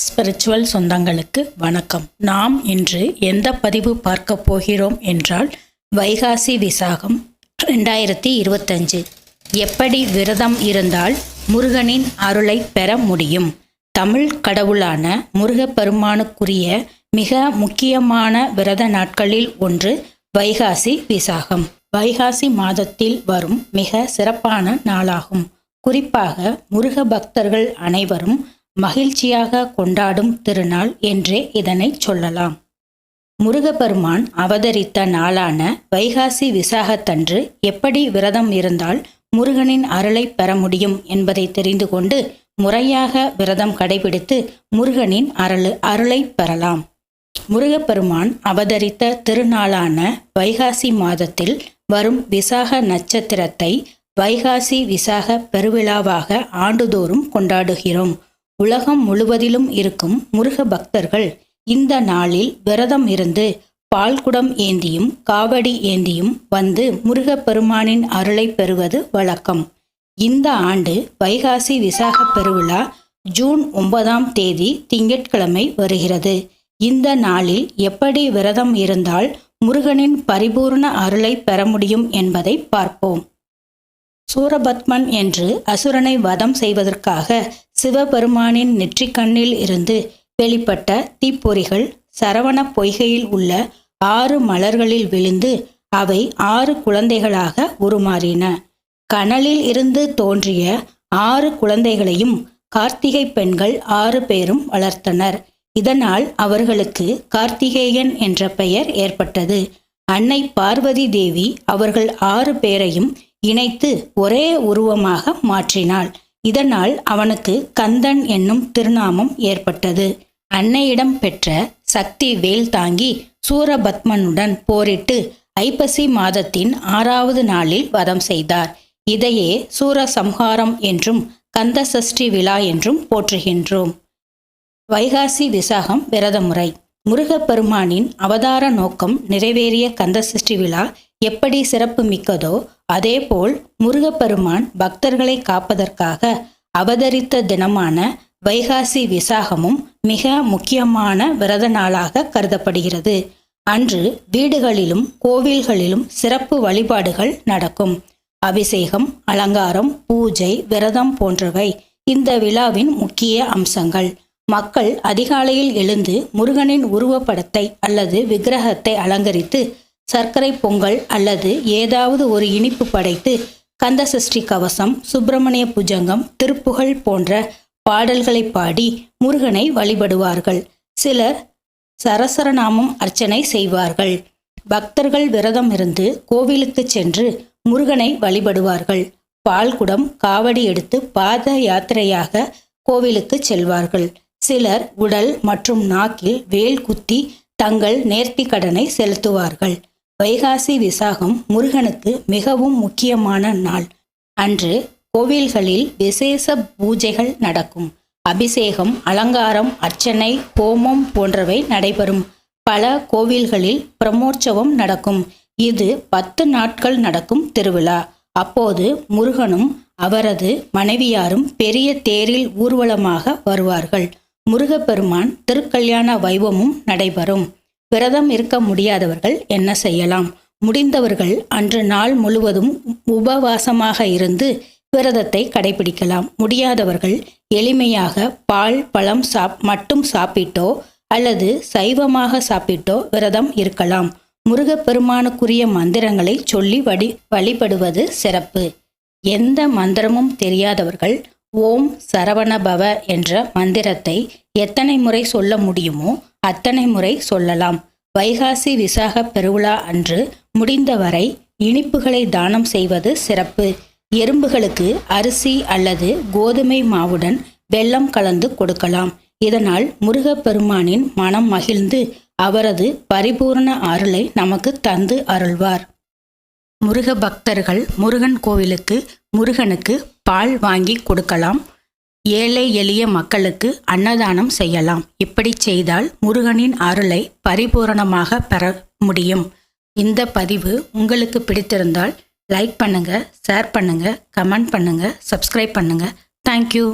Spiritual சொந்தங்களுக்கு வணக்கம். நாம் இன்று எந்த பதிவு பார்க்க போகிறோம் என்றால் வைகாசி விசாகம் ரெண்டாயிரத்தி இருபத்தஞ்சு. எப்படி விரதம் இருந்தால் முருகனின் அருளை பெற முடியும்? தமிழ் கடவுளான முருகப்பெருமானுக்குரிய மிக முக்கியமான விரத நாட்களில் ஒன்று வைகாசி விசாகம். வைகாசி மாதத்தில் வரும் மிக சிறப்பான நாளாகும். குறிப்பாக முருக பக்தர்கள் அனைவரும் மகிழ்ச்சியாக கொண்டாடும் திருநாள் என்றே இதனை சொல்லலாம். முருகப்பெருமான் அவதரித்த நாளான வைகாசி விசாகத்தன்று எப்படி விரதம் இருந்தால் முருகனின் அருளை பெற முடியும் என்பதை தெரிந்து கொண்டு முறையாக விரதம் கடைபிடித்து முருகனின் அருள் அருளை பெறலாம். முருகப்பெருமான் அவதரித்த திருநாளான வைகாசி மாதத்தில் வரும் விசாக நட்சத்திரத்தை வைகாசி விசாக பெருவிழாவாக ஆண்டுதோறும் கொண்டாடுகிறோம். உலகம் முழுவதிலும் இருக்கும் முருக பக்தர்கள் இந்த நாளில் விரதம் இருந்து பால்குடம் ஏந்தியும் காவடி ஏந்தியும் வந்து முருகப்பெருமானின் அருளை பெறுவது வழக்கம். இந்த ஆண்டு வைகாசி விசாக பெருவிழா ஜூன் ஒன்பதாம் தேதி திங்கட்கிழமை வருகிறது. இந்த நாளில் எப்படி விரதம் இருந்தால் முருகனின் பரிபூர்ண அருளை பெற முடியும் என்பதை பார்ப்போம். சூரபத்மன் என்று அசுரனை வதம் செய்வதற்காக சிவபெருமானின் நெற்றிக்கண்ணில் இருந்து வெளிப்பட்ட தீப்பொறிகள் சரவண பொய்கையில் உள்ள ஆறு மலர்களில் விழுந்து அவை ஆறு குழந்தைகளாக உருமாறின. கனலில் இருந்து தோன்றிய ஆறு குழந்தைகளையும் கார்த்திகை பெண்கள் ஆறு பேரும் வளர்த்தனர். இதனால் அவர்களுக்கு கார்த்திகேயன் என்ற பெயர் ஏற்பட்டது. அன்னை பார்வதி தேவி அவர்கள் ஆறு பேரையும் இணைத்து ஒரே உருவமாக மாற்றினாள். இதனால் அவனுக்கு கந்தன் என்னும் திருநாமம் ஏற்பட்டது. அன்னையிடம் பெற்ற சக்தி வேல் தாங்கி சூரபத்மனுடன் போரிட்டு ஐப்பசி மாதத்தின் ஆறாவது நாளில் வதம் செய்தார். இதையே சூரசம்ஹாரம் என்றும் கந்த சஷ்டி விழா என்றும் போற்றுகின்றோம். வைகாசி விசாகம் விரதமுறை. முருகப்பெருமானின் அவதார நோக்கம் நிறைவேறிய கந்தசஷ்டி விழா எப்படி சிறப்பு மிக்கதோ அதேபோல் முருகப்பெருமான் பக்தர்களை காப்பதற்காக அவதரித்த தினமான வைகாசி விசாகமும் மிக முக்கியமான விரத நாளாக கருதப்படுகிறது. அன்று வீடுகளிலும் கோவில்களிலும் சிறப்பு வழிபாடுகள் நடக்கும். அபிஷேகம் அலங்காரம் பூஜை விரதம் போன்றவை இந்த விழாவின் முக்கிய அம்சங்கள். மக்கள் அதிகாலையில் எழுந்து முருகனின் உருவப்படத்தை அல்லது விக்கிரகத்தை அலங்கரித்து சர்க்கரை பொங்கல் அல்லது ஏதாவது ஒரு இனிப்பு படைத்து கந்தசஷ்டி கவசம் சுப்பிரமணிய புஜங்கம் திருப்புகழ் போன்ற பாடல்களை பாடி முருகனை வழிபடுவார்கள். சிலர் சரசரநாமம் அர்ச்சனை செய்வார்கள். பக்தர்கள் விரதம் இருந்து கோவிலுக்கு சென்று முருகனை வழிபடுவார்கள். பால்குடம் காவடி எடுத்து பாத யாத்திரையாக கோவிலுக்கு செல்வார்கள். சிலர் உடல் மற்றும் நாக்கில் வேல் குத்தி தங்கள் நேர்த்தி கடனை செலுத்துவார்கள். வைகாசி விசாகம் முருகனுக்கு மிகவும் முக்கியமான நாள். அன்று கோவில்களில் விசேஷ பூஜைகள் நடக்கும். அபிஷேகம் அலங்காரம் அர்ச்சனை ஹோமம் போன்றவை நடைபெறும். பல கோவில்களில் பிரமோற்சவம் நடக்கும். இது பத்து நாட்கள் நடக்கும் திருவிழா. அப்போது முருகனும் அவரது மனைவியாரும் பெரிய தேரில் ஊர்வலமாக வருவார்கள். முருகப்பெருமான் திருக்கல்யாண வைபவமும் நடைபெறும். விரதம் இருக்க முடியாதவர்கள் என்ன செய்யலாம்? முடிந்தவர்கள் அன்று நாள் முழுவதும் உபவாசமாக இருந்து விரதத்தை கடைபிடிக்கலாம். முடியாதவர்கள் எளிமையாக பால் பழம் சாப் மட்டும் சாப்பிட்டோ அல்லது சைவமாக சாப்பிட்டோ விரதம் இருக்கலாம். முருகப்பெருமானுக்குரிய மந்திரங்களை சொல்லி வழி வழிபடுவது சிறப்பு. எந்த மந்திரமும் தெரியாதவர்கள் ஓம் சரவணபவ என்ற மந்திரத்தை எத்தனை முறை சொல்ல முடியுமோ அத்தனை முறை சொல்லலாம். வைகாசி விசாக பெருவிழா அன்று முடிந்தவரை இனிப்புகளை தானம் செய்வது சிறப்பு. எறும்புகளுக்கு அரிசி அல்லது கோதுமை மாவுடன் வெள்ளம் கலந்து கொடுக்கலாம். இதனால் முருகப்பெருமானின் மனம் மகிழ்ந்து அவரது பரிபூர்ண அருளை நமக்கு தந்து அருள்வார். முருக பக்தர்கள் முருகன் கோவிலுக்கு முருகனுக்கு பால் வாங்கி கொடுக்கலாம். ஏழை எளிய மக்களுக்கு அன்னதானம் செய்யலாம். இப்படி செய்தால் முருகனின் அருளை பரிபூரணமாக பெற முடியும். இந்த பதிவு உங்களுக்கு பிடித்திருந்தால் லைக் பண்ணுங்க ஷேர் பண்ணுங்க கமெண்ட் பண்ணுங்க சப்ஸ்கிரைப் பண்ணுங்க. தேங்க்யூ